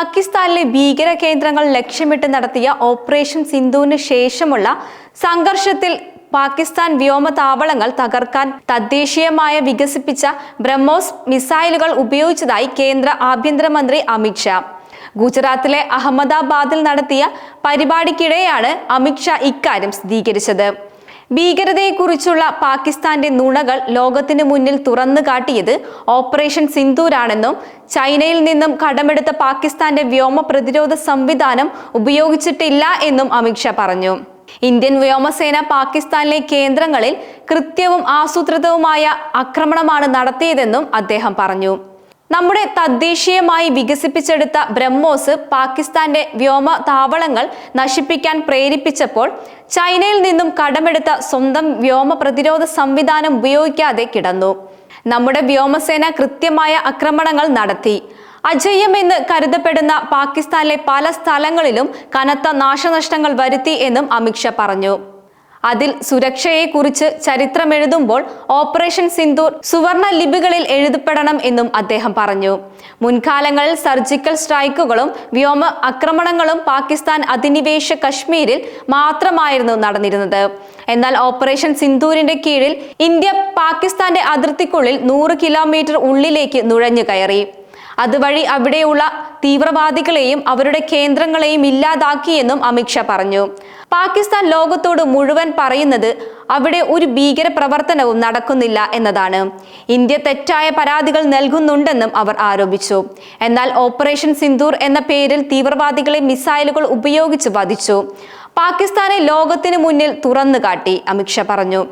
പാകിസ്ഥാനിലെ ഭീകര കേന്ദ്രങ്ങൾ ലക്ഷ്യമിട്ട് നടത്തിയ ഓപ്പറേഷൻ സിന്ധുവിന് ശേഷമുള്ള സംഘർഷത്തിൽ പാകിസ്ഥാൻ വ്യോമതാവളങ്ങൾ തകർക്കാൻ തദ്ദേശീയമായ വികസിപ്പിച്ച ബ്രഹ്മോസ് മിസൈലുകൾ ഉപയോഗിച്ചതായി കേന്ദ്ര ആഭ്യന്തരമന്ത്രി അമിത്ഷാ ഗുജറാത്തിലെ അഹമ്മദാബാദിൽ നടത്തിയ പരിപാടിക്കിടെയാണ് അമിത്ഷാ ഇക്കാര്യം സ്ഥിരീകരിച്ചത്. ഭീകരതയെക്കുറിച്ചുള്ള പാകിസ്ഥാന്റെ നുണകൾ ലോകത്തിന് മുന്നിൽ തുറന്നു കാട്ടിയത് ഓപ്പറേഷൻ സിന്ദൂരാണെന്നും ചൈനയിൽ നിന്നും കടമെടുത്ത പാകിസ്ഥാന്റെ വ്യോമ പ്രതിരോധ സംവിധാനം ഉപയോഗിച്ചിട്ടില്ല എന്നും അമിത്ഷാ പറഞ്ഞു. ഇന്ത്യൻ വ്യോമസേന പാകിസ്ഥാനിലെ കേന്ദ്രങ്ങളിൽ കൃത്യവും ആസൂത്രിതവുമായ ആക്രമണമാണ് നടത്തിയതെന്നും അദ്ദേഹം പറഞ്ഞു. നമ്മുടെ തദ്ദേശീയമായി വികസിപ്പിച്ചെടുത്ത ബ്രഹ്മോസ് പാകിസ്ഥാന്റെ വ്യോമ താവളങ്ങൾ നശിപ്പിക്കാൻ പ്രേരിപ്പിച്ചപ്പോൾ ചൈനയിൽ നിന്നും കടമെടുത്ത സ്വന്തം വ്യോമ പ്രതിരോധ സംവിധാനം ഉപയോഗിക്കാതെ കിടന്നു. നമ്മുടെ വ്യോമസേന കൃത്യമായ ആക്രമണങ്ങൾ നടത്തി. അജയ്യം എന്ന് കരുതപ്പെടുന്ന പാകിസ്ഥാനിലെ പല സ്ഥലങ്ങളിലും കനത്ത നാശനഷ്ടങ്ങൾ വരുത്തി എന്നും അമിത്ഷാ പറഞ്ഞു. അതിൽ സുരക്ഷയെക്കുറിച്ച് ചരിത്രമെഴുതുമ്പോൾ ഓപ്പറേഷൻ സിന്ദൂർ സുവർണ ലിപികളിൽ എഴുതപ്പെടണം എന്നും അദ്ദേഹം പറഞ്ഞു. മുൻകാലങ്ങളിൽ സർജിക്കൽ സ്ട്രൈക്കുകളും വ്യോമ ആക്രമണങ്ങളും പാകിസ്ഥാൻ അധിനിവേശ കശ്മീരിൽ മാത്രമായിരുന്നു നടന്നിരുന്നത്. എന്നാൽ ഓപ്പറേഷൻ സിന്ദൂരിന്റെ കീഴിൽ ഇന്ത്യ പാകിസ്ഥാന്റെ അതിർത്തിക്കുള്ളിൽ നൂറ് കിലോമീറ്റർ ഉള്ളിലേക്ക് നുഴഞ്ഞു കയറി അതുവഴി അവിടെയുള്ള തീവ്രവാദികളെയും അവരുടെ കേന്ദ്രങ്ങളെയും ഇല്ലാതാക്കിയെന്നും അമിത്ഷാ പറഞ്ഞു. പാകിസ്ഥാൻ ലോകത്തോട് മുഴുവൻ പറയുന്നത് അവിടെ ഒരു ഭീകര പ്രവർത്തനവും നടക്കുന്നില്ല എന്നതാണ്. ഇന്ത്യ തെറ്റായ പരാതികൾ നൽകുന്നുണ്ടെന്നും അവർ ആരോപിച്ചു. എന്നാൽ ഓപ്പറേഷൻ സിന്ദൂർ എന്ന പേരിൽ തീവ്രവാദികളെ മിസൈലുകൾ ഉപയോഗിച്ച് വധിച്ചു. പാകിസ്ഥാനെ ലോകത്തിന് മുന്നിൽ തുറന്നു കാട്ടി അമിത്ഷാ പറഞ്ഞു.